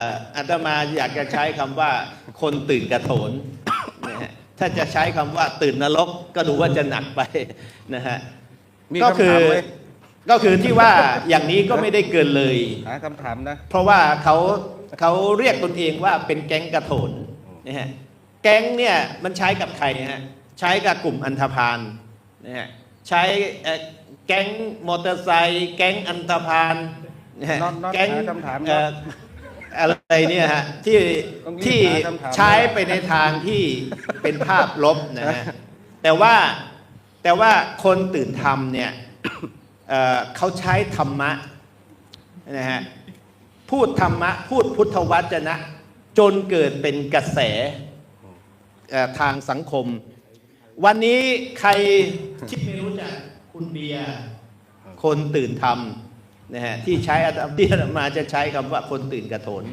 เอ่ออาตมาอยากจะใช้คำว่าคนตื่นกระโถนนะฮะถ้าจะใช้คำว่าตื่นนรกก็ดูว่าจะหนักไปนะฮะมีก็คำคืถามอไหมก็คือที่ว่าอย่างนี้ก็ไม่ได้เกินเลย หาคำถามนะ เพราะว่าเขาเขาเรียกตนเองว่าเป็นแก๊งกระโถนนะฮะแก๊งเนี่ยมันใช้กับใครฮะใช้กับกลุ่มอันธพาลนะฮะใช้เอ่อแก๊งมอเตอร์ไซค์แก๊งอันธพาลนะฮะน็อตน็อตแก๊งหาคำถามเอ่อ อะไรเนี่ยฮะที่ต้องรีบที่หาคำถามใช้ไปในทางที่เป็นภาพลบนะฮะแต่ว่าแต่ว่าคนตื่นธรรมเนี่ยเอ่อเขาใช้ธรรมะนะฮะพูดธรรมะ พูดพุทธวจนะ จนเกิดเป็นกระแสเอ่อทางสังคม วันนี้ใครที่ไม่รู้จักคุณเบียร์คนตื่นธรรม นะฮะที่ใช้อาตที่มาจะใช้คำว่าคนตื่นกระโถน